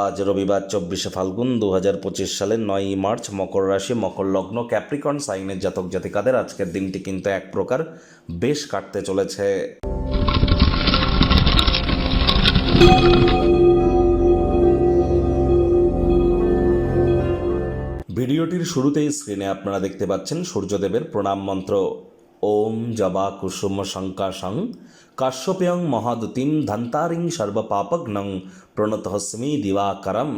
আজ রবিবার চব্বিশে ফাল্গুন দু হাজার পঁচিশ সালের নয়ই মার্চ মকর রাশি, মকর লগ্ন, ক্যাপ্রিকন, সাইনের জাতক জাতিকাদের আজকের দিনটি কিন্তু এক প্রকার বেশ কাটতে চলেছে। ভিডিওটির শুরুতেই স্ক্রিনে আপনারা দেখতে পাচ্ছেন সূর্যদেবের প্রণাম মন্ত্র। ওম জবা কুসুম শঙ্কাশং কাশ্যপেয়ং মহাদুতিম ধন্তারিং সর্বপাপগ্নং প্রণতহস্মি দিবাকরম।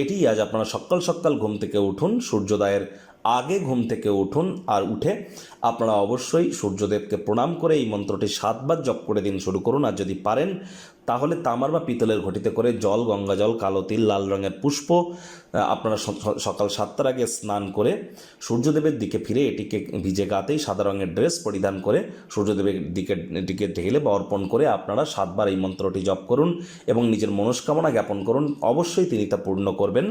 এটি আজ আপনারা সকাল সকাল ঘুম থেকে উঠুন, সূর্যোদয়ের আগে ঘুম থেকে উঠুন আর উঠে আপনারা অবশ্যই সূর্যদেবকে প্রণাম করে এই মন্ত্রটি সাতবার জপ করে দিন শুরু করুন। আর যদি পারেন তাহলে তামার বা পিতলের ঘটিতে করে জল, গঙ্গা জল, কালো তিল, লাল রঙের পুষ্প আপনারা সকাল সাতটার আগে স্নান করে সূর্যদেবের দিকে ফিরে এটিকে ভিজে গাতেই সাদা রঙের ড্রেস পরিধান করে সূর্যদেবের দিকে দিকে ঢেলে বা অর্পণ করে আপনারা সাতবার এই মন্ত্রটি জপ করুন এবং নিজের মনস্কামনা জ্ঞাপন করুন। অবশ্যই তিনি তা পূর্ণ করবেন।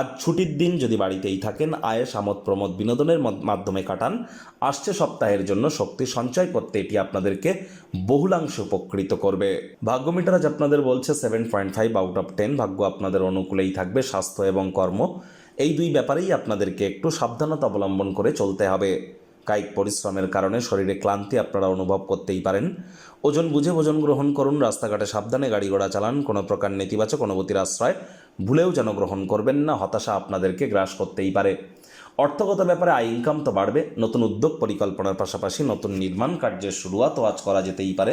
আজ ছুটির দিন যদি বাড়িতেই থাকেন আয়েস আমোদ প্রমোদ বিনোদনের মাধ্যমে কাটান। আসছে সপ্তাহের জন্য শক্তি সঞ্চয় করতে এটি আপনাদেরকে বহুলাংশ উপকৃত করবে। ভাগ্য আজ আপনাদের বলছে seven point five out of ten ভাগ্য আপনাদের অনুকূলেই থাকবে, স্বাস্থ্য এবং কর্ম। এই দুই ব্যাপারেই আপনাদেরকে একটু সাবধানতা অবলম্বন করে চলতে হবে। কায়িক পরিশ্রমের কারণে শরীরে ক্লান্তি আপনারা অনুভব করতেই পারেন। ওজন বুঝে ভোজন গ্রহণ করুন, রাস্তাঘাটে সাবধানে গাড়ি ঘোড়া চালান, কোনো প্রকার নেতিবাচক অনুভূতির আশ্রয় ভুলেও যেন গ্রহণ করবেন না, হতাশা আপনাদেরকে গ্রাস করতেই পারে। অর্থগত ব্যাপারে আয় ইনকাম তো বাড়বে, নতুন উদ্যোগ পরিকল্পনার পাশাপাশি নতুন নির্মাণ কার্যের শুরুয়াতও আজ করা যেতেই পারে।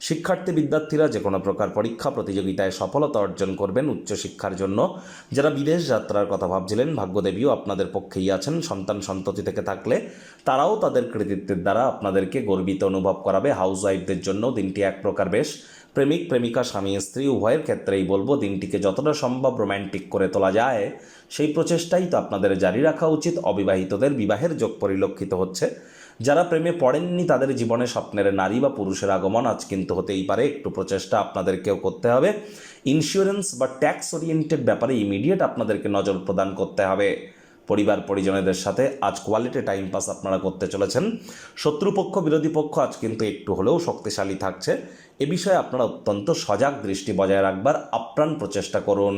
শিক্ষার্থী বিদ্যার্থীরা যে কোনো প্রকার পরীক্ষা প্রতিযোগিতায় সফলতা অর্জন করবেন উচ্চশিক্ষার জন্য। যারা বিদেশ যাত্রার কথা ভাবছিলেন, ভাগ্যদেবীও আপনাদের পক্ষেই আছেন। সন্তান সন্ততি থেকে থাকলে তারাও তাদের কৃতিত্বের দ্বারা আপনাদেরকে গর্বিত অনুভব করাবে। হাউস ওয়াইফদের জন্য দিনটি এক প্রকার বেশ প্রেমিক, প্রেমিকা, স্বামী, স্ত্রী, উভয়ের ক্ষেত্রেই বলব দিনটিকে যতটা সম্ভব রোম্যান্টিক করে তোলা যায়। সেই প্রচেষ্টাই তো আপনাদের জারি রাখা উচিত। অবিবাহিতদের বিবাহের যোগ পরিলক্ষিত হচ্ছে। যারা প্রেমে পড়েননি তাদের জীবনে স্বপ্নের নারী বা পুরুষের আগমন আজ কিন্তু হতেই পারে। একটু প্রচেষ্টা আপনাদেরকেও করতে হবে। ইন্স্যুরেন্স বা ট্যাক্স ওরিয়েন্টেড ব্যাপারে ইমিডিয়েট আপনাদেরকে নজর প্রদান করতে হবে। পরিবার পরিজনেদের সাথে আজ কোয়ালিটি টাইম পাস আপনারা করতে চলেছেন। শত্রুপক্ষ, বিরোধী পক্ষ আজ কিন্তু একটু হলেও শক্তিশালী থাকছে। এ বিষয়ে আপনারা অত্যন্ত সজাগ দৃষ্টি বজায় রাখবার আপ্রাণ প্রচেষ্টা করুন।